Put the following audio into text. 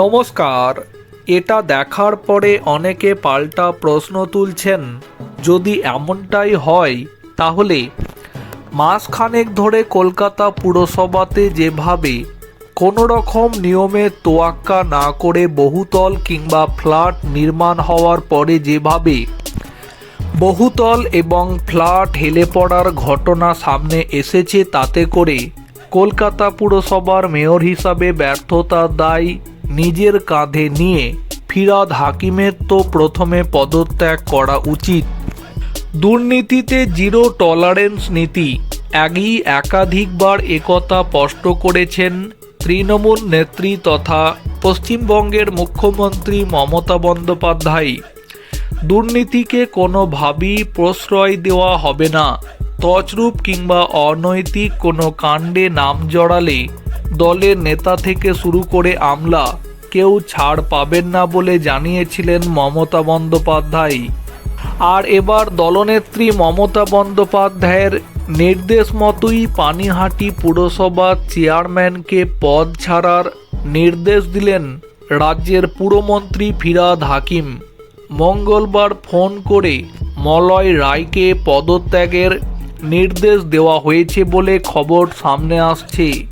নমস্কার, এটা দেখার পরে অনেকে পাল্টা প্রশ্ন তুলছেন। যদি এমনটাই হয়, তাহলে মাসখানেক ধরে কলকাতা পুরসভাতে যেভাবে কোনো রকম নিয়মে তোয়াক্কা না করে বহুতল কিংবা ফ্ল্যাট নির্মাণ হওয়ার পরে যেভাবে বহুতল এবং ফ্ল্যাট হেলে পড়ার ঘটনা সামনে এসেছে, তাতে করে কলকাতা পুরসভার মেয়র হিসাবে ব্যর্থতার দায় নিজের কাঁধে নিয়ে ফিরাদ হাকিমের তো প্রথমে পদত্যাগ করা উচিত। দুর্নীতিতে জিরো টলারেন্স নীতি, আগেই একাধিকবার একথা স্পষ্ট করেছেন তৃণমূল নেত্রী তথা পশ্চিমবঙ্গের মুখ্যমন্ত্রী মমতা বন্দ্যোপাধ্যায়। দুর্নীতিকে কোনোভাবেই প্রশ্রয় দেওয়া হবে না। তছরূপ কিংবা অনৈতিক কোনো কাণ্ডে নাম জড়ালে দলের নেতা থেকে শুরু করে আমলা কেউ ছাড় পাবেন না বলে জানিয়েছিলেন মমতা বন্দ্যোপাধ্যায়। আর এবার দলনেত্রী মমতা বন্দ্যোপাধ্যায়ের নির্দেশ মতোই পানিহাটি পুরসভার চেয়ারম্যানকে পদ ছাড়ার নির্দেশ দিলেন রাজ্যের পুরমন্ত্রী ফিরাদ হাকিম। মঙ্গলবার ফোন করে মলয় রায়কে পদত্যাগের নির্দেশ দেওয়া হয়েছে বলে খবর সামনে আসছে।